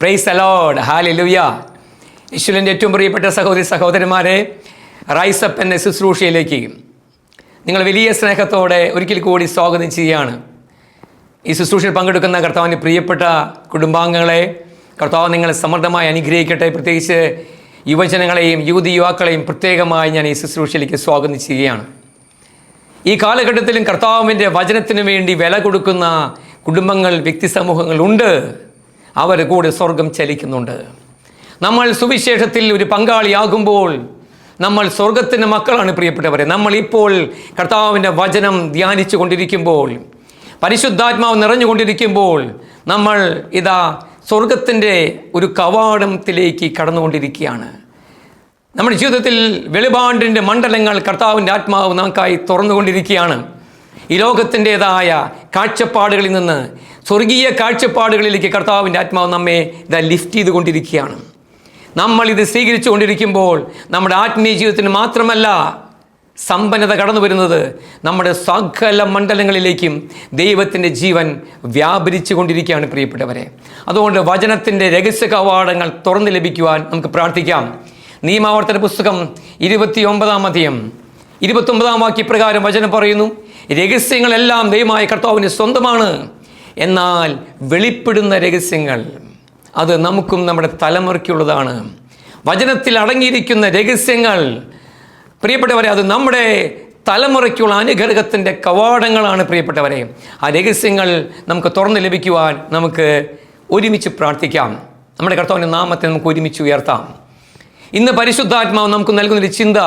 Price allowed ഹാലി ലുയ യേശുവിന്റെ ഏറ്റവും പ്രിയപ്പെട്ട സഹോദരി സഹോദരന്മാരെ റൈസപ്പ് എന്ന ശുശ്രൂഷയിലേക്ക് നിങ്ങൾ വലിയ സ്നേഹത്തോടെ ഒരിക്കൽ കൂടി സ്വാഗതം ചെയ്യുകയാണ്. ഈ ശുശ്രൂഷയിൽ പങ്കെടുക്കുന്ന കർത്താവിന്റെ പ്രിയപ്പെട്ട കുടുംബാംഗങ്ങളെ കർത്താവ് നിങ്ങളെ സമൃദ്ധമായി അനുഗ്രഹിക്കട്ടെ. പ്രത്യേകിച്ച് യുവജനങ്ങളെയും യുവതി യുവാക്കളെയും പ്രത്യേകമായി ഞാൻ ഈ ശുശ്രൂഷയിലേക്ക് സ്വാഗതം ചെയ്യുകയാണ്. ഈ കാലഘട്ടത്തിലും കർത്താവിന്റെ വചനത്തിന് വേണ്ടി വില കൊടുക്കുന്ന കുടുംബങ്ങൾ വ്യക്തി സമൂഹങ്ങളുണ്ട്. അവർ കൂടെ സ്വർഗം ചലിക്കുന്നുണ്ട്. നമ്മൾ സുവിശേഷത്തിൽ ഒരു പങ്കാളിയാകുമ്പോൾ നമ്മൾ സ്വർഗത്തിന്റെ മക്കളാണ് പ്രിയപ്പെട്ടവരെ. നമ്മൾ ഇപ്പോൾ കർത്താവിന്റെ വചനം ധ്യാനിച്ചു കൊണ്ടിരിക്കുമ്പോൾ പരിശുദ്ധാത്മാവ് നിറഞ്ഞുകൊണ്ടിരിക്കുമ്പോൾ നമ്മൾ ഇതാ സ്വർഗത്തിന്റെ ഒരു കവാടത്തിലേക്ക് കടന്നുകൊണ്ടിരിക്കുകയാണ്. നമ്മുടെ ജീവിതത്തിൽ വെളിപാണ്ടിന്റെ മണ്ഡലങ്ങൾ കർത്താവിന്റെ ആത്മാവ് നമുക്കായി തുറന്നുകൊണ്ടിരിക്കുകയാണ്. ഈ ലോകത്തിന്റെതായ കാഴ്ചപ്പാടുകളിൽ നിന്ന് സ്വർഗീയ കാഴ്ചപ്പാടുകളിലേക്ക് കർത്താവിന്റെ ആത്മാവ് നമ്മെ ഇതാ ലിഫ്റ്റ് ചെയ്തുകൊണ്ടിരിക്കുകയാണ്. നമ്മൾ ഇത് സ്വീകരിച്ചു കൊണ്ടിരിക്കുമ്പോൾ നമ്മുടെ ആത്മീയ ജീവിതത്തിന് മാത്രമല്ല സമ്പന്നത കടന്നു വരുന്നത് നമ്മുടെ സകല മണ്ഡലങ്ങളിലേക്കും ദൈവത്തിന്റെ ജീവൻ വ്യാപരിച്ചു കൊണ്ടിരിക്കുകയാണ് പ്രിയപ്പെട്ടവരെ. അതുകൊണ്ട് വചനത്തിന്റെ രഹസ്യ കവാടങ്ങൾ തുറന്നു ലഭിക്കുവാൻ നമുക്ക് പ്രാർത്ഥിക്കാം. നിയമാവർത്തന പുസ്തകം ഇരുപത്തി ഒമ്പതാം അധ്യയം. ഇരുപത്തൊമ്പതാം വാക്യപ്രകാരം വചനം പറയുന്നു രഹസ്യങ്ങളെല്ലാം ദൈവമായ കർത്താവിന് സ്വന്തമാണ്. എന്നാൽ വെളിപ്പെടുന്ന രഹസ്യങ്ങൾ അത് നമുക്കും നമ്മുടെ തലമുറയ്ക്കുള്ളതാണ്. വചനത്തിൽ അടങ്ങിയിരിക്കുന്ന രഹസ്യങ്ങൾ. പ്രിയപ്പെട്ടവരെ അത് നമ്മുടെ തലമുറയ്ക്കുള്ള അനുഗ്രഹത്തിന്റെ കവാടങ്ങളാണ് പ്രിയപ്പെട്ടവരെ. ആ രഹസ്യങ്ങൾ നമുക്ക് തുറന്ന് ലഭിക്കുവാൻ നമുക്ക് ഒരുമിച്ച് പ്രാർത്ഥിക്കാം. നമ്മുടെ കർത്താവിന്റെ നാമത്തെ നമുക്ക് ഒരുമിച്ച് ഉയർത്താം. ഇന്ന് പരിശുദ്ധാത്മാവ് നമുക്ക് നൽകുന്നൊരു ചിന്ത.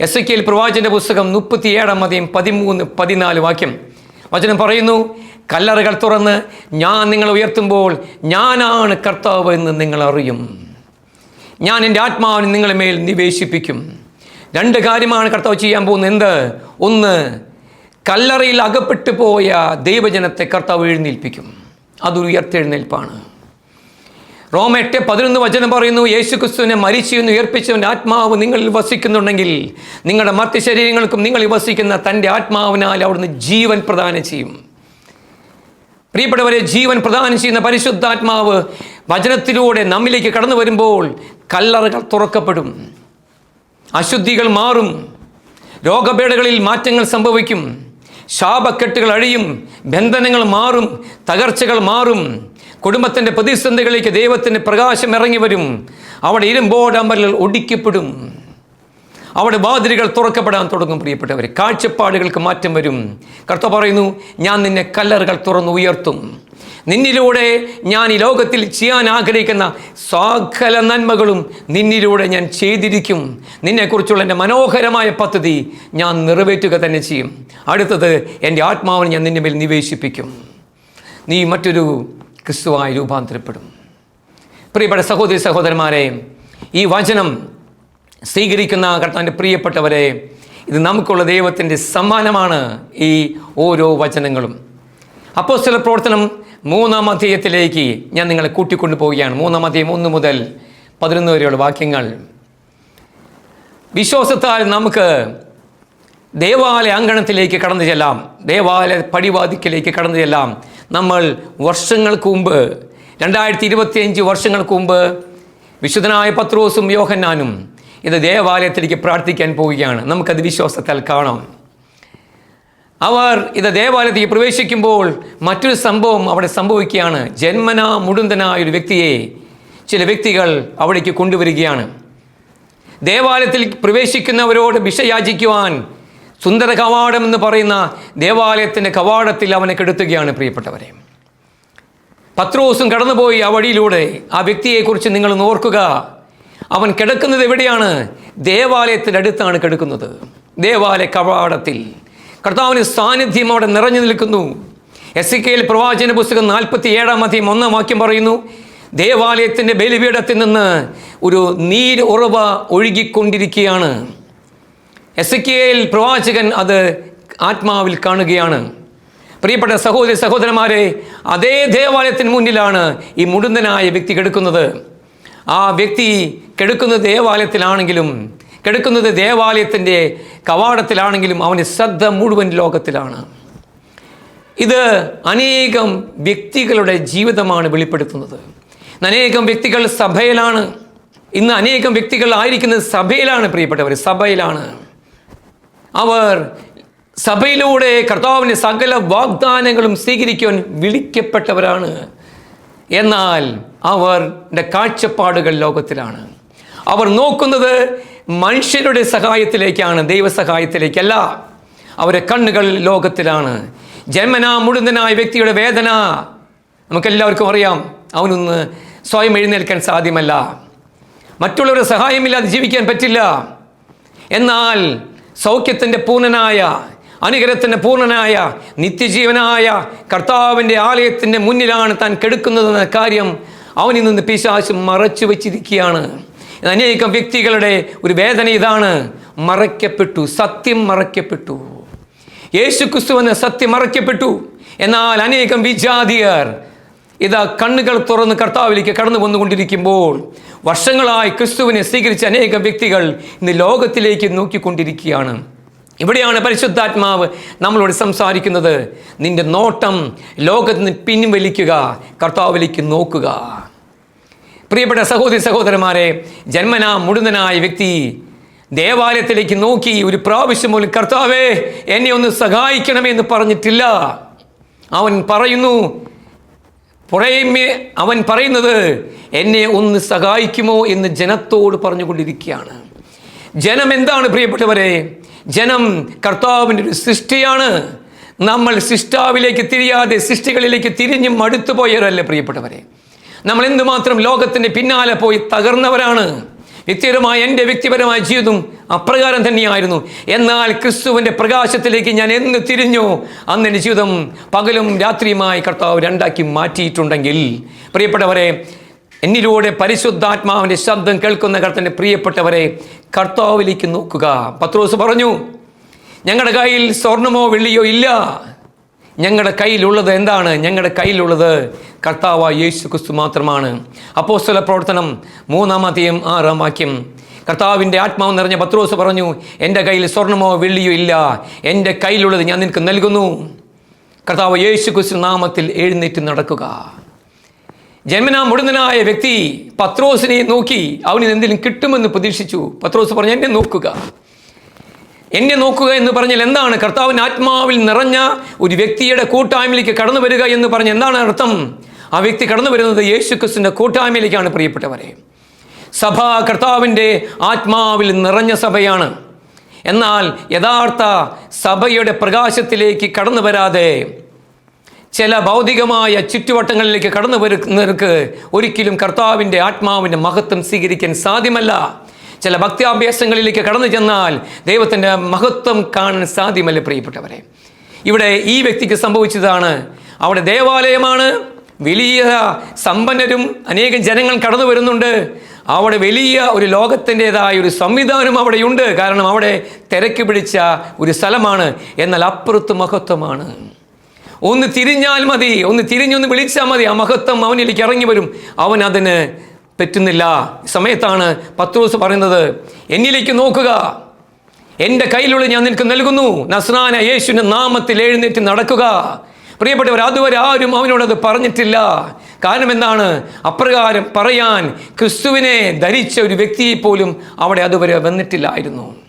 എസ് കെ എൽ പ്രവാചന്റെ പുസ്തകം മുപ്പത്തിയേഴാം മതിയും പതിമൂന്ന് പതിനാല് വാക്യം. വചനം പറയുന്നു കല്ലറകൾ തുറന്ന് ഞാൻ നിങ്ങളെ ഉയർത്തുമ്പോൾ ഞാനാണ് കർത്താവ് എന്ന് നിങ്ങൾ അറിയും. ഞാൻ എന്റെ ആത്മാവിനെ നിങ്ങളെ മേൽ നിവേശിപ്പിക്കും. രണ്ട് കാര്യമാണ് കർത്താവ് ചെയ്യാൻ പോകുന്നത്. എന്ത്? ഒന്ന് കല്ലറയിൽ അകപ്പെട്ടു പോയ ദൈവജനത്തെ കർത്താവ് എഴുന്നേൽപ്പിക്കും. അതൊരു ഉയർത്തെഴുന്നേൽപ്പാണ്. റോമ എട്ട് പതിനൊന്ന് വചനം പറയുന്നു യേശു ക്രിസ്തുവിനെ മരിച്ചു എന്ന് ഉയർപ്പിച്ചവന്റെ ആത്മാവ് നിങ്ങളിൽ വസിക്കുന്നുണ്ടെങ്കിൽ നിങ്ങളുടെ മറ്റ് ശരീരങ്ങൾക്കും നിങ്ങളിൽ വസിക്കുന്ന തന്റെ ആത്മാവിനാൽ അവിടുന്ന് ജീവൻ പ്രദാനം ചെയ്യും. പ്രിയപ്പെട്ടവരെ ജീവൻ പ്രദാനം ചെയ്യുന്ന പരിശുദ്ധാത്മാവ് വചനത്തിലൂടെ നമ്മിലേക്ക് കടന്നു വരുമ്പോൾ കല്ലറകൾ തുറക്കപ്പെടും അശുദ്ധികൾ മാറും രോഗപേടകളിൽ മാറ്റങ്ങൾ സംഭവിക്കും. ശാപക്കെട്ടുകൾ അഴിയും ബന്ധനങ്ങൾ മാറും തകർച്ചകൾ മാറും. കുടുംബത്തിന്റെ പ്രതിസന്ധികളിലേക്ക് ദൈവത്തിന്റെ പ്രകാശം ഇറങ്ങി വരും. അവിടെ ഇരുമ്പോടമ്പലിൽ ഒടിക്കപ്പെടും. അവിടെ വാതിലുകൾ തുറക്കപ്പെടാൻ തുടങ്ങും പ്രിയപ്പെട്ടവർ കാഴ്ചപ്പാടുകൾക്ക് മാറ്റം വരും. കർത്ത പറയുന്നു ഞാൻ നിന്നെ കല്ലറുകൾ തുറന്നു ഉയർത്തും. നിന്നിലൂടെ ഞാൻ ഈ ലോകത്തിൽ ചെയ്യാൻ ആഗ്രഹിക്കുന്ന സകല നന്മകളും നിന്നിലൂടെ ഞാൻ ചെയ്തിരിക്കും. നിന്നെക്കുറിച്ചുള്ള എന്റെ മനോഹരമായ പദ്ധതി ഞാൻ നിറവേറ്റുക തന്നെ ചെയ്യും. അടുത്തത് എന്റെ ആത്മാവിനെ ഞാൻ നിന്റെ മേൽ നിവേശിപ്പിക്കും. നീ മറ്റൊരു ക്രിസ്തുവായി രൂപാന്തരപ്പെടും. പ്രിയപ്പെട്ട സഹോദരി സഹോദരന്മാരെ ഈ വചനം സ്വീകരിക്കുന്ന കർത്താവിന്റെ പ്രിയപ്പെട്ടവരെ ഇത് നമുക്കുള്ള ദൈവത്തിന്റെ സമ്മാനമാണ് ഈ ഓരോ വചനങ്ങളും. അപ്പോൾ ചില പ്രവർത്തനം മൂന്നാം അധ്യായത്തിലേക്ക് ഞാൻ നിങ്ങളെ കൂട്ടിക്കൊണ്ടു പോവുകയാണ്. മൂന്നാം അധ്യായം ഒന്ന് മുതൽ പതിനൊന്ന് വരെയുള്ള വാക്യങ്ങൾ. വിശ്വാസത്താൽ നമുക്ക് ദേവാലയ അങ്കണത്തിലേക്ക് കടന്നു ചെല്ലാം. ദേവാലയ പടിവാതിക്കലേക്ക് കടന്നു ചെല്ലാം. നമ്മൾ വർഷങ്ങൾക്ക് മുമ്പ് രണ്ടായിരത്തി ഇരുപത്തിയഞ്ച് വർഷങ്ങൾക്ക് മുമ്പ് വിശുദ്ധനായ പത്രോസും യോഹന്നാനും ഇത് ദേവാലയത്തിലേക്ക് പ്രാർത്ഥിക്കാൻ പോവുകയാണ്. നമുക്കത് വിശ്വാസത്താൽ കാണാം. അവർ ഇത് ദേവാലയത്തേക്ക് പ്രവേശിക്കുമ്പോൾ മറ്റൊരു സംഭവം അവിടെ സംഭവിക്കുകയാണ്. ജന്മന മുടുന്തനായ ഒരു വ്യക്തിയെ ചില വ്യക്തികൾ അവിടേക്ക് കൊണ്ടുവരികയാണ്. ദേവാലയത്തിൽ പ്രവേശിക്കുന്നവരോട് വിഷയാചിക്കുവാൻ യാചിക്കുവാൻ സുന്ദര കവാടം എന്ന് പറയുന്ന ദേവാലയത്തിന്റെ കവാടത്തിൽ അവനെ കെടുത്തുകയാണ് പ്രിയപ്പെട്ടവരെ. പത്രോസും കടന്നുപോയി ആ വഴിയിലൂടെ ആ വ്യക്തിയെക്കുറിച്ച് നിങ്ങൾ ഓർക്കുക. അവൻ കിടക്കുന്നത് എവിടെയാണ്? ദേവാലയത്തിന്റെ അടുത്താണ് കിടക്കുന്നത്. ദേവാലയ കവാടത്തിൽ. കർത്താവിന് സാന്നിധ്യം അവിടെ നിറഞ്ഞു നിൽക്കുന്നു. എസ് സി കെയിൽ പ്രവാചന പുസ്തകം നാൽപ്പത്തി ഏഴാം അധികം ഒന്നാം വാക്യം പറയുന്നു ദേവാലയത്തിന്റെ ബലിപീഠത്തിൽ നിന്ന് ഒരു നീര് ഉറവ ഒഴുകിക്കൊണ്ടിരിക്കുകയാണ്. എസ് കെയിൽ പ്രവാചകൻ അത് ആത്മാവിൽ കാണുകയാണ്. പ്രിയപ്പെട്ട സഹോദരി സഹോദരന്മാരെ അതേ ദേവാലയത്തിന് മുന്നിലാണ് ഈ മുടുന്തനായ വ്യക്തി കിടക്കുന്നത്. ആ വ്യക്തി കിടക്കുന്നത് ദേവാലയത്തിലാണെങ്കിലും കിടക്കുന്നത് ദേവാലയത്തിന്റെ കവാടത്തിലാണെങ്കിലും അവന്റെ ശ്രദ്ധ മുഴുവൻ ലോകത്തിലാണ്. ഇത് അനേകം വ്യക്തികളുടെ ജീവിതമാണ് വെളിപ്പെടുത്തുന്നത്. അനേകം വ്യക്തികൾ സഭയിലാണ്. ഇന്ന് അനേകം വ്യക്തികൾ ആയിരിക്കുന്നത് സഭയിലാണ് പ്രിയപ്പെട്ടവർ സഭയിലാണ്. അവർ സഭയിലൂടെ കർത്താവിന്റെ സകല വാഗ്ദാനങ്ങളും സ്വീകരിക്കുവാൻ വിളിക്കപ്പെട്ടവരാണ്. എന്നാൽ അവരുടെ കാഴ്ചപ്പാടുകൾ ലോകത്തിലാണ്. അവർ നോക്കുന്നത് മനുഷ്യരുടെ സഹായത്തിലേക്കാണ് ദൈവസഹായത്തിലേക്കല്ല. അവരെ കണ്ണുകൾ ലോകത്തിലാണ്. ജന്മനാ മുഴുവനായ വ്യക്തിയുടെ വേദന നമുക്കെല്ലാവർക്കും അറിയാം. അവനൊന്ന് സ്വയം എഴുന്നേൽക്കാൻ സാധ്യമല്ല. മറ്റുള്ളവരുടെ സഹായമില്ലാതെ ജീവിക്കാൻ പറ്റില്ല. എന്നാൽ സൗഖ്യത്തിന്റെ പൂർണനായ അനുഗ്രഹത്തിന്റെ പൂർണനായ നിത്യജീവനായ കർത്താവിന്റെ ആലയത്തിന്റെ മുന്നിലാണ് താൻ കെടുക്കുന്നതെന്ന കാര്യം അവനിൽ നിന്ന് പിശാശ് മറച്ചു വച്ചിരിക്കുകയാണ് അനേകം വ്യക്തികളുടെ ഒരു വേദന ഇതാണ്. മറയ്ക്കപ്പെട്ടു സത്യം മറയ്ക്കപ്പെട്ടു. യേശു ക്രിസ്തു എന്ന സത്യം മറയ്ക്കപ്പെട്ടു. എന്നാൽ അനേകം വിജാതിയർ ഇതാ കണ്ണുകൾ തുറന്ന് കർത്താവിലേക്ക് കടന്നു വന്നുകൊണ്ടിരിക്കുമ്പോൾ വർഷങ്ങളായി ക്രിസ്തുവിനെ സ്വീകരിച്ച അനേകം വ്യക്തികൾ ഇന്ന് ലോകത്തിലേക്ക് നോക്കിക്കൊണ്ടിരിക്കുകയാണ്. ഇവിടെയാണ് പരിശുദ്ധാത്മാവ് നമ്മളോട് സംസാരിക്കുന്നത്. നിന്റെ നോട്ടം ലോകത്തിന് പിൻവലിക്കുക കർത്താവിലേക്ക് നോക്കുക. പ്രിയപ്പെട്ട സഹോദരി സഹോദരന്മാരെ ജന്മനാ മുഴുവനായ വ്യക്തി ദേവാലയത്തിലേക്ക് നോക്കി ഒരു പ്രാവശ്യം പോലും കർത്താവേ എന്നെ ഒന്ന് സഹായിക്കണമേ എന്ന് പറഞ്ഞിട്ടില്ല. അവൻ പറയുന്നു പുറമേ അവൻ പറയുന്നത് എന്നെ ഒന്ന് സഹായിക്കുമോ എന്ന് ജനത്തോട് പറഞ്ഞുകൊണ്ടിരിക്കുകയാണ്. ജനം എന്താണ് പ്രിയപ്പെട്ടവരെ? ജനം കർത്താവിന്റെ ഒരു സൃഷ്ടിയാണ്. നമ്മൾ സൃഷ്ടാവിലേക്ക് തിരിയാതെ സൃഷ്ടികളിലേക്ക് തിരിഞ്ഞും മടുത്തു പോയവരല്ലേ പ്രിയപ്പെട്ടവരെ? നമ്മൾ എന്തുമാത്രം ലോകത്തിന്റെ പിന്നാലെ പോയി തകർന്നവരാണ്? വ്യക്തിപരമായ എന്റെ വ്യക്തിപരമായ ജീവിതം അപ്രകാരം തന്നെയായിരുന്നു. എന്നാൽ ക്രിസ്തുവിന്റെ പ്രകാശത്തിലേക്ക് ഞാൻ എന്ന് തിരിഞ്ഞു? അന്ന് എന്റെ ജീവിതം പകലും രാത്രിയുമായി കർത്താവ് രണ്ടാക്കി മാറ്റിയിട്ടുണ്ടെങ്കിൽ. പ്രിയപ്പെട്ടവരെ എന്നിലൂടെ പരിശുദ്ധാത്മാവിന്റെ ശബ്ദം കേൾക്കുന്ന കർത്തന്റെ പ്രിയപ്പെട്ടവരെ കർത്താവിലേക്ക് നോക്കുക. പത്രോസ് പറഞ്ഞു ഞങ്ങളുടെ കയ്യിൽ സ്വർണമോ വെള്ളിയോ ഇല്ല. ഞങ്ങളുടെ കയ്യിലുള്ളത് എന്താണ്? ഞങ്ങളുടെ കയ്യിലുള്ളത് കർത്താവ് യേശു ക്രിസ്തു മാത്രമാണ്. അപ്പോസ്തല പ്രവർത്തനം മൂന്നാമത്തെയും ആറാം വാക്യം. കർത്താവിന്റെ ആത്മാവ് നിറഞ്ഞ പത്രോസ് പറഞ്ഞു എന്റെ കയ്യിൽ സ്വർണമോ വെള്ളിയോ ഇല്ല. എന്റെ കയ്യിലുള്ളത് ഞാൻ നിനക്ക് നൽകുന്നു. കർത്താവ് യേശു ക്രിസ്തു നാമത്തിൽ എഴുന്നേറ്റ് നടക്കുക. ജന്മനാ മുടുന്നനായ വ്യക്തി പത്രോസിനെ നോക്കി അവന് എന്തെങ്കിലും കിട്ടുമെന്ന് പ്രതീക്ഷിച്ചു. പത്രോസ് പറഞ്ഞു എന്നെ നോക്കുക. എന്നെ നോക്കുക എന്ന് പറഞ്ഞാൽ എന്താണ്? കർത്താവിന്റെ ആത്മാവിൽ നിറഞ്ഞ ഒരു വ്യക്തിയുടെ കൂട്ടായ്മയിലേക്ക് കടന്നു വരിക എന്ന് പറഞ്ഞ് എന്താണ് അർത്ഥം? ആ വ്യക്തി കടന്നു വരുന്നത് യേശു ക്രിസ്തുവിന്റെ കൂട്ടായ്മയിലേക്കാണ് പ്രിയപ്പെട്ടവരെ. സഭ കർത്താവിന്റെ ആത്മാവിൽ നിറഞ്ഞ സഭയാണ്. എന്നാൽ യഥാർത്ഥ സഭയുടെ പ്രകാശത്തിലേക്ക് കടന്നു വരാതെ ചില ഭൗതികമായ ചുറ്റുവട്ടങ്ങളിലേക്ക് കടന്നു വരുന്നവർക്ക് ഒരിക്കലും കർത്താവിന്റെ ആത്മാവിന്റെ മഹത്വം സ്വീകരിക്കാൻ സാധ്യമല്ല. ചില ഭക്ത്യാഭ്യാസങ്ങളിലേക്ക് കടന്നു ചെന്നാൽ ദൈവത്തിന്റെ മഹത്വം കാണാൻ സാധ്യമല്ല പ്രിയപ്പെട്ടവരെ? ഇവിടെ ഈ വ്യക്തിക്ക് സംഭവിച്ചതാണ്. അവിടെ ദേവാലയമാണ്. വലിയ സമ്പന്നരും അനേകം ജനങ്ങൾ കടന്നു വരുന്നുണ്ട്. അവിടെ വലിയ ഒരു ലോകത്തിന്റെതായ ഒരു സംവിധാനം അവിടെയുണ്ട്. കാരണം അവിടെ തിരക്ക് പിടിച്ച ഒരു സ്ഥലമാണ്. എന്നാൽ അപ്പുറത്ത് മഹത്വമാണ്. ഒന്ന് തിരിഞ്ഞാൽ മതി. ഒന്ന് തിരിഞ്ഞൊന്ന് വിളിച്ചാൽ മതി. ആ മഹത്വം അവനിലേക്ക് ഇറങ്ങി വരും. അവൻ അതിന് പറ്റുന്നില്ല സമയത്താണ് പത്രോസ് പറയുന്നത് എന്നിലേക്ക് നോക്കുക. എന്റെ കയ്യിലുള്ള ഞാൻ നിനക്ക് നൽകുന്നു. നസ്രാന യേശുവിന്റെ നാമത്തിൽ എഴുന്നേറ്റ് നടക്കുക. പ്രിയപ്പെട്ടവർ അതുവരെ ആരും അവനോടത് പറഞ്ഞിട്ടില്ല. കാരണം എന്താണ്? അപ്രകാരം പറയാൻ ക്രിസ്തുവിനെ ധരിച്ച ഒരു വ്യക്തിയെ പോലും അവിടെ അതുവരെ വന്നിട്ടില്ലായിരുന്നു.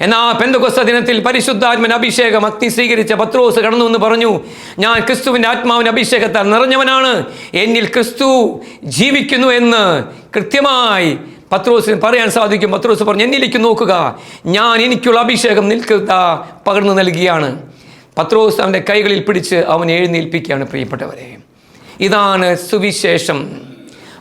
എന്നാ പെന്തകൊസ്ത ദിനത്തിൽ പരിശുദ്ധാത്മൻ അഭിഷേകം അഗ്നി സ്വീകരിച്ച പത്രോസ് കടന്നു എന്ന് പറഞ്ഞു. ഞാൻ ക്രിസ്തുവിന്റെ ആത്മാവിന്റെ അഭിഷേകത്താൽ നിറഞ്ഞവനാണ്. എന്നിൽ ക്രിസ്തു ജീവിക്കുന്നു എന്ന് കൃത്യമായി പത്രോസിന് പറയാൻ സാധിക്കും. പത്രോസ് പറഞ്ഞു എന്നിലേക്ക് നോക്കുക. ഞാൻ എനിക്കുള്ള അഭിഷേകം നിൽക്കുക പകർന്നു നൽകിയാണ്. പത്രോസ് അവന്റെ കൈകളിൽ പിടിച്ച് അവൻ എഴുന്നേൽപ്പിക്കുകയാണ് പ്രിയപ്പെട്ടവരെ. ഇതാണ് സുവിശേഷം.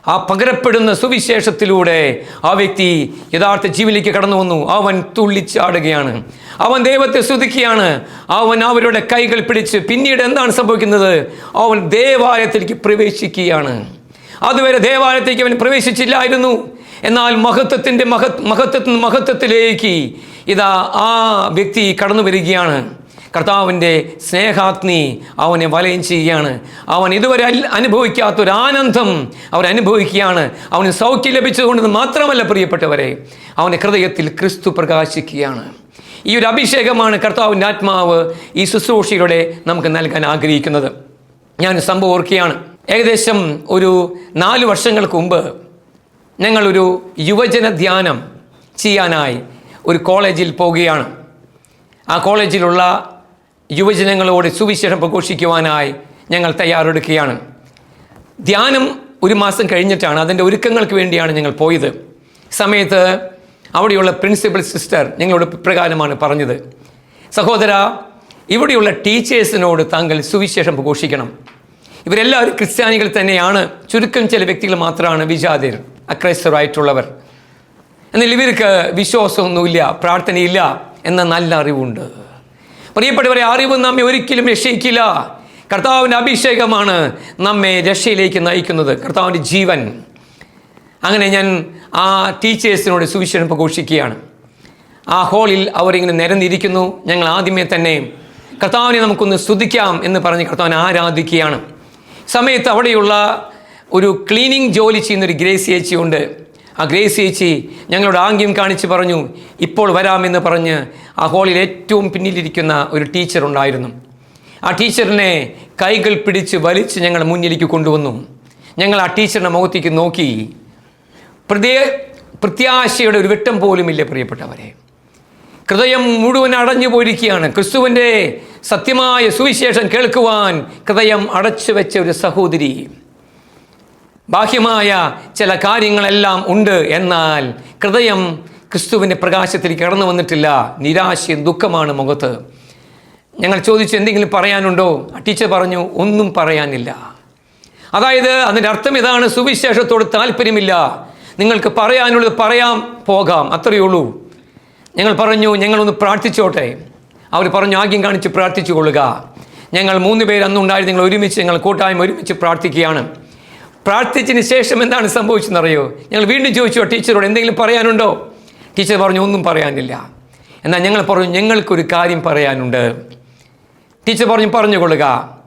ആ പകരപ്പെടുന്ന സുവിശേഷത്തിലൂടെ ആ വ്യക്തി യഥാർത്ഥ ജീവിലേക്ക് കടന്നു വന്നു. അവൻ തുള്ളിച്ചാടുകയാണ്. അവൻ ദൈവത്തെ സ്തുതിക്കുകയാണ്. അവൻ അവരുടെ കൈകൾ പിടിച്ച് പിന്നീട് എന്താണ് സംഭവിക്കുന്നത്? അവൻ ദേവാലയത്തിലേക്ക് പ്രവേശിക്കുകയാണ്. അതുവരെ ദേവാലയത്തേക്ക് അവൻ പ്രവേശിച്ചില്ലായിരുന്നു. എന്നാൽ മഹത്വത്തിന്റെ മഹത് മഹത്വത്തിൽ മഹത്വത്തിലേക്ക് ഇതാ ആ വ്യക്തി കടന്നു വരികയാണ്. കർത്താവിന്റെ സ്നേഹാഗ്നി അവനെ വലയം ചെയ്യുകയാണ്. അവൻ ഇതുവരെ അനുഭവിക്കാത്തൊരാനന്ദം അവർ അനുഭവിക്കുകയാണ്. അവന് സൗഖ്യം ലഭിച്ചതുകൊണ്ട് മാത്രമല്ല പ്രിയപ്പെട്ടവരെ അവന്റെ ഹൃദയത്തിൽ ക്രിസ്തു പ്രകാശിക്കുകയാണ്. ഈ ഒരു അഭിഷേകമാണ് കർത്താവിന്റെ ആത്മാവ് ഈ ശുശ്രൂഷയിലൂടെ നമുക്ക് നൽകാൻ ആഗ്രഹിക്കുന്നത്. ഞാൻ സംഭവം ഓർക്കുകയാണ്. ഏകദേശം ഒരു നാല് വർഷങ്ങൾക്ക് മുമ്പ് ഞങ്ങളൊരു യുവജന ധ്യാനം ചെയ്യാനായി ഒരു കോളേജിൽ പോവുകയാണ്. ആ കോളേജിലുള്ള യുവജനങ്ങളോട് സുവിശേഷം പ്രഘോഷിക്കുവാനായി ഞങ്ങൾ തയ്യാറെടുക്കുകയാണ്. ധ്യാനം ഒരു മാസം കഴിഞ്ഞിട്ടാണ് അതിന്റെ ഒരുക്കങ്ങൾക്ക് വേണ്ടിയാണ് ഞങ്ങൾ പോയത്. സമയത്ത് അവിടെയുള്ള പ്രിൻസിപ്പൽ സിസ്റ്റർ ഞങ്ങളോട് പ്രകാരമാണ് പറഞ്ഞത്. സഹോദര ഇവിടെയുള്ള ടീച്ചേഴ്സിനോട് താങ്കൾ സുവിശേഷം പ്രഘോഷിക്കണം. ഇവരെല്ലാവരും ക്രിസ്ത്യാനികൾ തന്നെയാണ്. ചുരുക്കം ചില വ്യക്തികൾ മാത്രമാണ് വിജാതിർ അക്രൈസ്തരായിട്ടുള്ളവർ. എന്നാൽ ഇവർക്ക് വിശ്വാസമൊന്നുമില്ല പ്രാർത്ഥനയില്ല എന്ന നല്ല അറിവുണ്ട്. പ്രിയപ്പെട്ടവരെ അറിവ് നമ്മെ ഒരിക്കലും രക്ഷയിക്കില്ല കർത്താവിന്റെ അഭിഷേകമാണ് നമ്മെ രക്ഷയിലേക്ക് നയിക്കുന്നത്. കർത്താവിന്റെ ജീവൻ. അങ്ങനെ ഞാൻ ആ ടീച്ചേഴ്സിനോട് സുവിശേഷം പ്രഘോഷിക്കുകയാണ്. ആ ഹോളിൽ അവരിങ്ങനെ നിരന്നിരിക്കുന്നു. ഞങ്ങൾ ആദ്യമേ തന്നെ കർത്താവിനെ നമുക്കൊന്ന് സ്തുതിക്കാം എന്ന് പറഞ്ഞ് കർത്താവിനെ ആരാധിക്കുകയാണ്. സമയത്ത് അവിടെയുള്ള ഒരു ക്ലീനിങ് ജോലി ചെയ്യുന്നൊരു ഗ്രേസി ചേച്ചിയുണ്ട്. ആ ഗ്രേസ് ചേച്ചി ഞങ്ങളോട് ആംഗ്യം കാണിച്ച് പറഞ്ഞു ഇപ്പോൾ വരാമെന്ന് പറഞ്ഞ് ആ ഹോളിൽ ഏറ്റവും പിന്നിലിരിക്കുന്ന ഒരു ടീച്ചർ ഉണ്ടായിരുന്നു. ആ ടീച്ചറിനെ കൈകൾ പിടിച്ച് വലിച്ച് ഞങ്ങൾ മുന്നിലേക്ക് കൊണ്ടുവന്നു. ഞങ്ങൾ ആ ടീച്ചറിന്റെ മുഖത്തേക്ക് നോക്കി. പ്രത്യേ പ്രത്യാശയുടെ ഒരു വെട്ടം പോലുമില്ല പ്രിയപ്പെട്ടവരെ. ഹൃദയം മുഴുവൻ അടഞ്ഞു പോയിരിക്കുകയാണ്. ക്രിസ്തുവിന്റെ സത്യമായ സുവിശേഷം കേൾക്കുവാൻ ഹൃദയം അടച്ചു വെച്ച ഒരു സഹോദരി. ബാഹ്യമായ ചില കാര്യങ്ങളെല്ലാം ഉണ്ട് എന്നാൽ ഹൃദയം ക്രിസ്തുവിന്റെ പ്രകാശത്തിൽ കടന്നു വന്നിട്ടില്ല. നിരാശയും ദുഃഖമാണ് മുഖത്ത്. ഞങ്ങൾ ചോദിച്ചു എന്തെങ്കിലും പറയാനുണ്ടോ? ടീച്ചർ പറഞ്ഞു ഒന്നും പറയാനില്ല. അതായത് അതിന്റെ അർത്ഥം ഇതാണ് സുവിശേഷത്തോട് താല്പര്യമില്ല. നിങ്ങൾക്ക് പറയാനുള്ളത് പറയാം പോകാം അത്രയേ ഉള്ളൂ. ഞങ്ങൾ പറഞ്ഞു ഞങ്ങളൊന്ന് പ്രാർത്ഥിച്ചോട്ടെ. അവർ പറഞ്ഞു ആഗ്യം കാണിച്ച് പ്രാർത്ഥിച്ചു കൊള്ളുക. ഞങ്ങൾ മൂന്ന് പേര് അന്നുണ്ടായിരുന്നു ഞങ്ങൾ ഒരുമിച്ച് ഞങ്ങൾ കൂട്ടായ്മ ഒരുമിച്ച് പ്രാർത്ഥിക്കുകയാണ്. പ്രാർത്ഥിച്ചതിന് ശേഷം എന്താണ് സംഭവിച്ചെന്നറിയോ? ഞങ്ങൾ വീണ്ടും ചോദിച്ചു ടീച്ചറോട് എന്തെങ്കിലും പറയാനുണ്ടോ? ടീച്ചർ പറഞ്ഞു ഒന്നും പറയാനില്ല. എന്നാൽ ഞങ്ങൾ പറഞ്ഞു ഞങ്ങൾക്കൊരു കാര്യം പറയാനുണ്ട്. ടീച്ചർ പറഞ്ഞു പറഞ്ഞുകൊള്ളുക.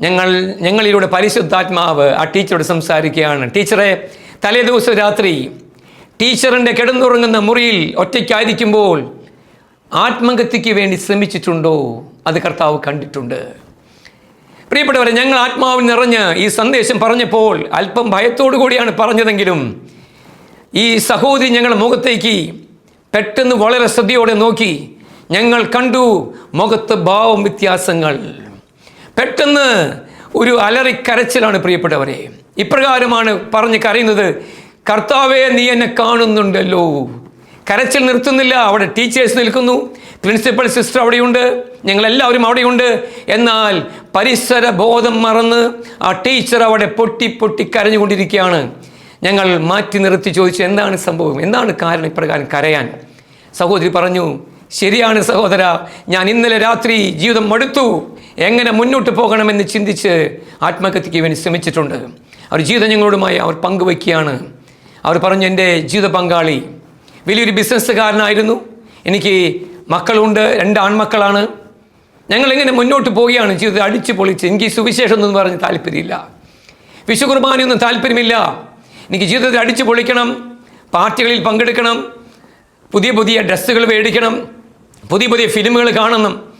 ഞങ്ങൾ ഞങ്ങളിലൂടെ പരിശുദ്ധാത്മാവ് ആ ടീച്ചറോട് സംസാരിക്കുകയാണ്. ടീച്ചറെ തലേ ദിവസം രാത്രി ടീച്ചറിന്റെ കിടന്നുറങ്ങുന്ന മുറിയിൽ ഒറ്റയ്ക്കായിരിക്കുമ്പോൾ ആത്മഹത്യയ്ക്ക് വേണ്ടി ശ്രമിച്ചിട്ടുണ്ടോ? അത് കർത്താവ് കണ്ടിട്ടുണ്ട്. പ്രിയപ്പെട്ടവരെ ഞങ്ങൾ ആത്മാവിൽ നിറഞ്ഞ് ഈ സന്ദേശം പറഞ്ഞപ്പോൾ അല്പം ഭയത്തോടു കൂടിയാണ് പറഞ്ഞതെങ്കിലും ഈ സഹോദരി ഞങ്ങൾ മുഖത്തേക്ക് പെട്ടെന്ന് വളരെ ശ്രദ്ധയോടെ നോക്കി ഞങ്ങൾ കണ്ടു മുഖത്ത് ഭാവം വ്യത്യാസങ്ങൾ. പെട്ടെന്ന് ഒരു അലറിക്കരച്ചിലാണ് പ്രിയപ്പെട്ടവരെ. ഇപ്രകാരമാണ് പറഞ്ഞ് കരയുന്നത് കർത്താവെ നീ എന്നെ കാണുന്നുണ്ടല്ലോ. കരച്ചിൽ നിർത്തുന്നില്ല. അവിടെ ടീച്ചേഴ്സ് നിൽക്കുന്നു. പ്രിൻസിപ്പൽ സിസ്റ്റർ അവിടെയുണ്ട്. ഞങ്ങളെല്ലാവരും അവിടെയുണ്ട്. എന്നാൽ പരിസര ബോധം മറന്ന് ആ ടീച്ചർ അവിടെ പൊട്ടി പൊട്ടി കരഞ്ഞുകൊണ്ടിരിക്കുകയാണ്. ഞങ്ങൾ മാറ്റി നിർത്തി ചോദിച്ചു എന്താണ് സംഭവം? എന്താണ് കാരണം ഇപ്രകാരം കരയാൻ? സഹോദരി പറഞ്ഞു ശരിയാണ് സഹോദര ഞാൻ ഇന്നലെ രാത്രി ജീവിതം മടുത്തു. എങ്ങനെ മുന്നോട്ട് പോകണമെന്ന് ചിന്തിച്ച് ആത്മഹത്യയ്ക്ക് വേണ്ടി ശ്രമിച്ചിട്ടുണ്ട്. അവർ ജീവിതം ഞങ്ങളോടുമായി അവർ പങ്കുവയ്ക്കുകയാണ്. അവർ പറഞ്ഞു എന്റെ ജീവിത പങ്കാളി വലിയൊരു ബിസിനസ്സുകാരനായിരുന്നു. എനിക്ക് മക്കളുണ്ട് രണ്ട് ആൺമക്കളാണ്. ഞങ്ങൾ എങ്ങനെ മുന്നോട്ട് പോവുകയാണ് ജീവിതത്തിൽ അടിച്ചു പൊളിച്ച്. എനിക്ക് സുവിശേഷം ഒന്നും പറഞ്ഞ് താല്പര്യമില്ല. വിശ്വകുർബാനയൊന്നും താല്പര്യമില്ല. എനിക്ക് ജീവിതത്തിൽ അടിച്ചു പൊളിക്കണം. പാർട്ടികളിൽ പങ്കെടുക്കണം. പുതിയ പുതിയ ഡ്രസ്സുകൾ മേടിക്കണം. പുതിയ പുതിയ ഫിലിമുകൾ കാണണം.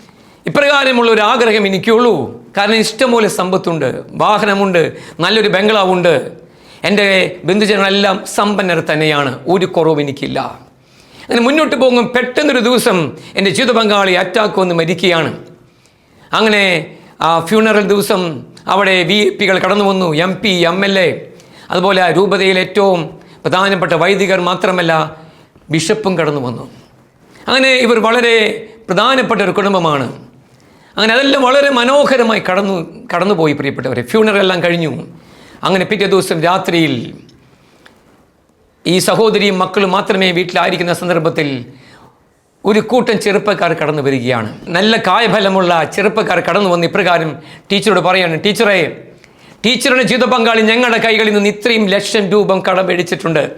ഇപ്രകാരമുള്ള ഒരു ആഗ്രഹം എനിക്കുള്ളൂ. കാരണം ഇഷ്ടംപോലെ സമ്പത്തുണ്ട്. വാഹനമുണ്ട്. നല്ലൊരു ബംഗ്ലാവുണ്ട്. എന്റെ ബന്ധുജനങ്ങളെല്ലാം സമ്പന്നർ തന്നെയാണ്. ഒരു കുറവും എനിക്കില്ല. അങ്ങനെ മുന്നോട്ട് പോകും. പെട്ടെന്നൊരു ദിവസം എന്റെ ജീവിത പങ്കാളി അറ്റാക്ക് വന്ന് മരിക്കുകയാണ്. അങ്ങനെ ആ ഫ്യൂണറൽ ദിവസം അവിടെ വി പികൾ കടന്നു വന്നു. M P M L A അതുപോലെ രൂപതയിൽ ഏറ്റവും പ്രധാനപ്പെട്ട വൈദികർ മാത്രമല്ല ബിഷപ്പും കടന്നു വന്നു. അങ്ങനെ ഇവർ വളരെ പ്രധാനപ്പെട്ട ഒരു കുടുംബമാണ്. അങ്ങനെ അതെല്ലാം വളരെ മനോഹരമായി കടന്നു കടന്നുപോയി പ്രിയപ്പെട്ടവരെ. ഫ്യൂണറെല്ലാം കഴിഞ്ഞു. അങ്ങനെ പിറ്റേ ദിവസം രാത്രിയിൽ ഈ സഹോദരിയും മക്കളും മാത്രമേ വീട്ടിലായിരിക്കുന്ന സന്ദർഭത്തിൽ ഒരു കൂട്ടം ചെറുപ്പക്കാർ കടന്നു വരികയാണ്. നല്ല കായഫലമുള്ള ചെറുപ്പക്കാർ കടന്നു വന്ന് ഇപ്രകാരം ടീച്ചറോട് പറയാണ് ടീച്ചറെ ടീച്ചറുടെ ജീവിത പങ്കാളി ഞങ്ങളുടെ കൈകളിൽ നിന്ന് ഇത്രയും ലക്ഷം രൂപ കടം മേടിച്ചിട്ടുണ്ട്.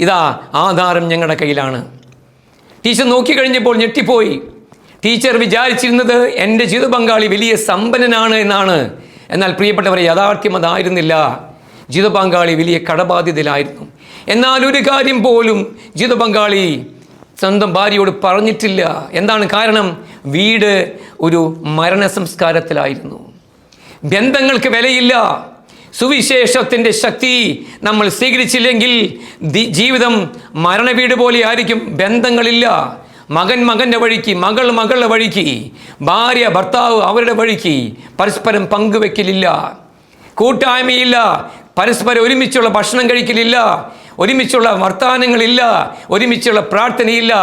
ഇതാ ആധാരം ഞങ്ങളുടെ കയ്യിലാണ്. ടീച്ചർ നോക്കിക്കഴിഞ്ഞപ്പോൾ ഞെട്ടിപ്പോയി. ടീച്ചർ വിചാരിച്ചിരുന്നത് എന്റെ ജീവിത പങ്കാളി വലിയ സമ്പന്നനാണ് എന്നാണ്. എന്നാൽ പ്രിയപ്പെട്ടവരെ യാഥാർത്ഥ്യം അതായിരുന്നില്ല. ജീവിത പങ്കാളി വലിയ കടബാധ്യതയിലായിരുന്നു. എന്നാൽ ഒരു കാര്യം പോലും ജീവിത പങ്കാളി സ്വന്തം ഭാര്യയോട് പറഞ്ഞിട്ടില്ല. എന്താണ് കാരണം? വീട് ഒരു മരണ സംസ്കാരത്തിലായിരുന്നു ബന്ധങ്ങൾക്ക് വിലയില്ല. സുവിശേഷത്തിന്റെ ശക്തി നമ്മൾ സ്വീകരിച്ചില്ലെങ്കിൽ ജീവിതം മരണവീട് പോലെ ആയിരിക്കും. ബന്ധങ്ങളില്ല. മകൻ മകന്റെ വഴിക്ക് മകൾ മകളുടെ വഴിക്ക് ഭാര്യ ഭർത്താവ് അവരുടെ വഴിക്ക് പരസ്പരം പങ്കുവെക്കലില്ല. കൂട്ടായ്മയില്ല. പരസ്പരം ഒരുമിച്ചുള്ള ഭക്ഷണം കഴിക്കലില്ല. ഒരുമിച്ചുള്ള വർത്തമാനങ്ങളില്ല ഒരുമിച്ചുള്ള പ്രാർത്ഥനയില്ല.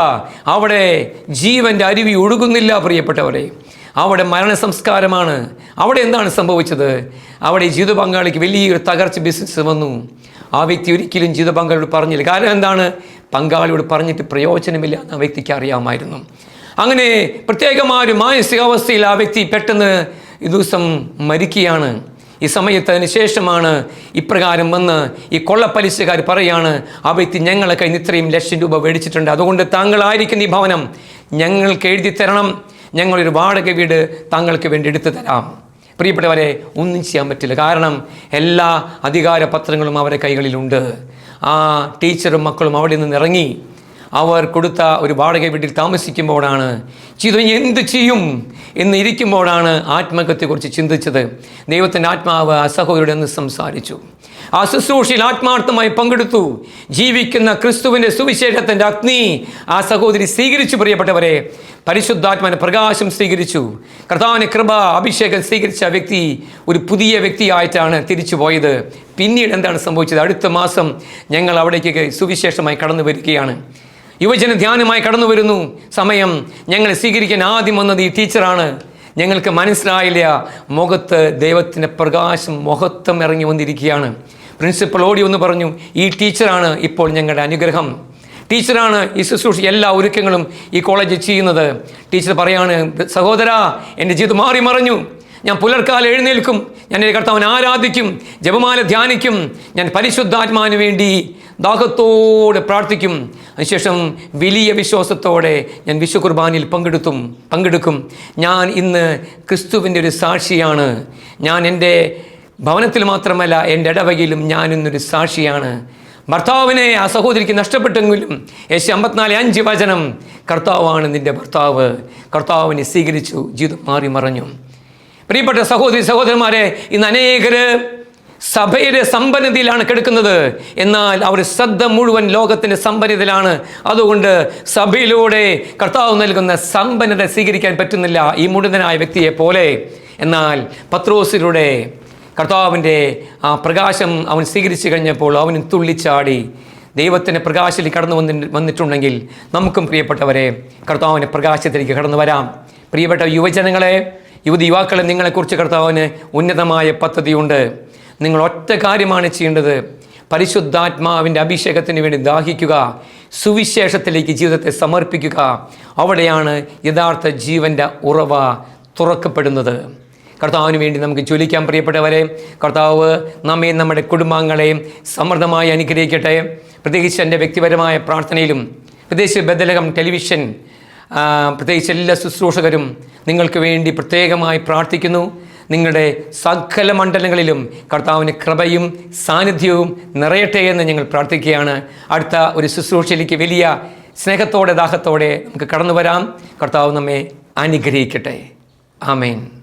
അവിടെ ജീവന്റെ അരുവി ഒഴുകുന്നില്ല പ്രിയപ്പെട്ടവരെ. അവിടെ മരണസംസ്കാരമാണ്. അവിടെ എന്താണ് സംഭവിച്ചത്? അവിടെ ജീവിത പങ്കാളിക്ക് വലിയൊരു തകർച്ച ബിസിനസ് വന്നു. ആ വ്യക്തി ഒരിക്കലും ജീവിത പങ്കാളിയോട് പറഞ്ഞില്ല. കാരണം എന്താണ്? പങ്കാളിയോട് പറഞ്ഞിട്ട് പ്രയോജനമില്ല എന്ന് ആ വ്യക്തിക്ക് അറിയാമായിരുന്നു. അങ്ങനെ പ്രത്യേകമായ ഒരു മാനസികാവസ്ഥയിൽ ആ വ്യക്തി പെട്ടെന്ന് ഈ ദിവസം മരിക്കുകയാണ്. ഈ സമയത്ത് അതിന് ശേഷമാണ് ഇപ്രകാരം വന്ന് ഈ കൊള്ളപ്പലിശക്കാർ പറയാണ് ആ വ്യക്തി ഞങ്ങളെ കഴിഞ്ഞ് ഇത്രയും ലക്ഷം രൂപ മേടിച്ചിട്ടുണ്ട്. അതുകൊണ്ട് താങ്കളായിരിക്കുന്ന ഈ ഭവനം ഞങ്ങൾക്ക് എഴുതി തരണം. ഞങ്ങളൊരു വാടക വീട് താങ്കൾക്ക് വേണ്ടി എടുത്തു തരാം. പ്രിയപ്പെട്ടവരെ ഒന്നും ചെയ്യാൻ പറ്റില്ല. കാരണം എല്ലാ അധികാര പത്രങ്ങളും അവരുടെ കൈകളിലുണ്ട്. ആ ടീച്ചറും മക്കളും അവിടെ നിന്ന് ഇറങ്ങി അവർ കൊടുത്ത ഒരു വാടക വീട്ടിൽ താമസിക്കുമ്പോഴാണ് ജീവിതം എന്ത് ചെയ്യും എന്ന് ഇരിക്കുമ്പോഴാണ് ആത്മഹത്യയെക്കുറിച്ച് ചിന്തിച്ചത്. ദൈവത്തിന്റെ ആത്മാവ് അസഹോദരുടെ എന്ന് സംസാരിച്ചു. ആ ശുശ്രൂഷയിൽ ആത്മാർത്ഥമായി പങ്കെടുത്തു. ജീവിക്കുന്ന ക്രിസ്തുവിന്റെ സുവിശേഷത്തിന്റെ അഗ്നി ആ സഹോദരി സ്വീകരിച്ചു. പ്രിയപ്പെട്ടവരെ പരിശുദ്ധാത്മാവിന്റെ പ്രകാശം സ്വീകരിച്ചു. കർത്താവിന്റെ കൃപ അഭിഷേകം സ്വീകരിച്ച വ്യക്തി ഒരു പുതിയ വ്യക്തിയായിട്ടാണ് തിരിച്ചു പോയത്. പിന്നീട് എന്താണ് സംഭവിച്ചത്? അടുത്ത മാസം ഞങ്ങൾ അവിടേക്ക് സുവിശേഷമായി കടന്നു വരികയാണ്. യുവജന ധ്യാനമായി കടന്നു വരുന്നു. സമയം ഞങ്ങൾ സ്വീകരിക്കാൻ ആദ്യം വന്നത് ഈ ടീച്ചറാണ്. ഞങ്ങൾക്ക് മനസ്സിലായില്ല. മുഖത്ത് ദൈവത്തിന്റെ പ്രകാശം മുഖത്തം ഇറങ്ങി വന്നിരിക്കുകയാണ്. പ്രിൻസിപ്പൾ ഓടി ഒന്ന് പറഞ്ഞു ഈ ടീച്ചറാണ് ഇപ്പോൾ ഞങ്ങളുടെ അനുഗ്രഹം. ടീച്ചറാണ് ഈ ശുശ്രൂഷ എല്ലാ ഒരുക്കങ്ങളും ഈ കോളേജിൽ ചെയ്യുന്നത്. ടീച്ചർ പറയാണ് സഹോദര എന്റെ ജീവിതം മാറി മറഞ്ഞു. ഞാൻ പുലർക്കാലം എഴുന്നേൽക്കും. ഞാൻ എന്റെ കർത്താവിനെ ആരാധിക്കും. ജപമാല ധ്യാനിക്കും. ഞാൻ പരിശുദ്ധാത്മാവിന് വേണ്ടി ദാഹത്തോടെ പ്രാർത്ഥിക്കും. അതിനുശേഷം വലിയ വിശ്വാസത്തോടെ ഞാൻ വിശ്വകുർബാനയിൽ പങ്കെടുത്തും പങ്കെടുക്കും. ഞാൻ ഇന്ന് ക്രിസ്തുവിന്റെ ഒരു സാക്ഷിയാണ്. ഞാൻ എന്റെ ഭവനത്തിൽ മാത്രമല്ല എന്റെ ഇടവകയിലും ഞാൻ ഇന്നൊരു സാക്ഷിയാണ്. ഭർത്താവിനെ ആ സഹോദരിക്ക് നഷ്ടപ്പെട്ടെങ്കിലും യേശു അമ്പത്തിനാല് അഞ്ച് വചനം കർത്താവാണ് നിന്റെ ഭർത്താവ്. കർത്താവിനെ സ്വീകരിച്ചു ജീവിതം മാറി മറഞ്ഞു പ്രിയപ്പെട്ട സഹോദരി സഹോദരന്മാരെ ഇന്ന് അനേകര് സഭയുടെ സമ്പന്നതയിലാണ് കിടക്കുന്നത്. എന്നാൽ അവർ ശ്രദ്ധ മുഴുവൻ ലോകത്തിന്റെ സമ്പന്നതയിലാണ്. അതുകൊണ്ട് സഭയിലൂടെ കർത്താവ് നൽകുന്ന സമ്പന്നത സ്വീകരിക്കാൻ പറ്റുന്നില്ല ഈ മുഴുവനായ വ്യക്തിയെ പോലെ. എന്നാൽ പത്രോസിലൂടെ കർത്താവിന്റെ ആ പ്രകാശം അവൻ സ്വീകരിച്ചു കഴിഞ്ഞപ്പോൾ അവന് തുള്ളിച്ചാടി. ദൈവത്തിന്റെ പ്രകാശത്തിൽ കടന്നു വന്നി വന്നിട്ടുണ്ടെങ്കിൽ നമുക്കും പ്രിയപ്പെട്ടവരെ കർത്താവിന്റെ പ്രകാശത്തിലേക്ക് കടന്നു വരാം. പ്രിയപ്പെട്ട യുവജനങ്ങളെ യുവതി യുവാക്കളെ നിങ്ങളെക്കുറിച്ച് കർത്താവിന് ഉന്നതമായ പദ്ധതിയുണ്ട്. നിങ്ങൾ ഒറ്റ കാര്യമാണ് ചെയ്യേണ്ടത്. പരിശുദ്ധാത്മാവിന്റെ അഭിഷേകത്തിന് വേണ്ടി ദാഹിക്കുക. സുവിശേഷത്തിലേക്ക് ജീവിതത്തെ സമർപ്പിക്കുക. അവിടെയാണ് യഥാർത്ഥ ജീവന്റെ ഉറവ തുറക്കപ്പെടുന്നത്. കർത്താവിന് വേണ്ടി നമുക്ക് ചൊലിക്കാൻ പ്രിയപ്പെട്ടവരെ. കർത്താവ് നമ്മയും നമ്മുടെ കുടുംബാംഗങ്ങളെയും സമൃദ്ധമായി അനുഗ്രഹിക്കട്ടെ. പ്രത്യേകിച്ച് എന്റെ വ്യക്തിപരമായ പ്രാർത്ഥനയിലും പ്രത്യേകിച്ച് ബദലകം ടെലിവിഷൻ പ്രത്യേകിച്ച് എല്ലാ ശുശ്രൂഷകരും നിങ്ങൾക്ക് വേണ്ടി പ്രത്യേകമായി പ്രാർത്ഥിക്കുന്നു. നിങ്ങളുടെ സകല മണ്ഡലങ്ങളിലും കർത്താവിന് കൃപയും സാന്നിധ്യവും നിറയട്ടെ എന്ന് ഞങ്ങൾ പ്രാർത്ഥിക്കുകയാണ്. അടുത്ത ഒരു ശുശ്രൂഷയിലേക്ക് വലിയ സ്നേഹത്തോടെ ദാഹത്തോടെ നമുക്ക് കടന്നു വരാം കർത്താവ് നമ്മെ അനുഗ്രഹിക്കട്ടെ. ആമേൻ.